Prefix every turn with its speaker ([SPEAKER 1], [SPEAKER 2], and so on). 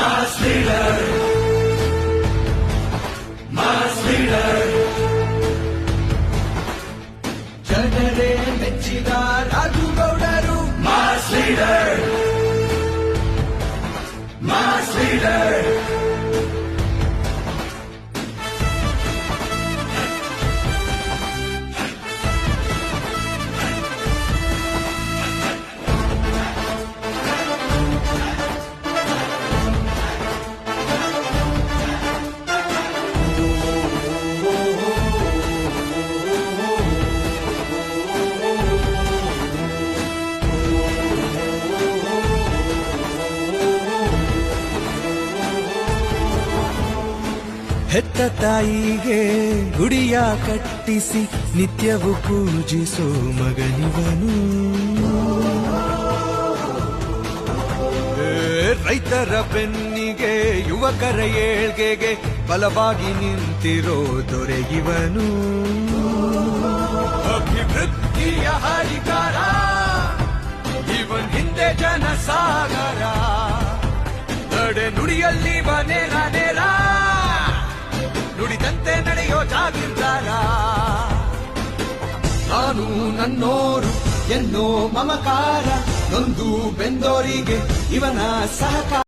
[SPEAKER 1] Mass leader. Mass leader.
[SPEAKER 2] ಜನರೇ ಮೆಚ್ಚಿದ ರಾಜುಗೌಡರು
[SPEAKER 1] Mass leader. Mass
[SPEAKER 2] ಹೆತ್ತ ತಾಯಿಗೆ ಗುಡಿಯ ಕಟ್ಟಿಸಿ ನಿತ್ಯವು ಪೂಜಿಸೋ ಮಗನಿವನು. ರೈತರ ಬೆನ್ನಿಗೆ, ಯುವಕರ ಏಳ್ಗೆಗೆ ಬಲವಾಗಿ ನಿಂತಿರೋ ದೊರೆಯುವನು ಅಭಿವೃದ್ಧಿಯ ಹರಿಕಾರ, ಇವನ್ ಹಿಂದೆ ಜನಸಾಗರ. ನಡೆ ನುಡಿಯಲ್ಲಿ ನೇರ ಜಾಗೀರ್ದಾರ ನಾನು ನನ್ನೋರು ಎನ್ನೋ ಮಮಕಾರ ನೊಂದು ಬೆಂದೋರಿಗೆ ಇವನ ಸಹಕಾರ.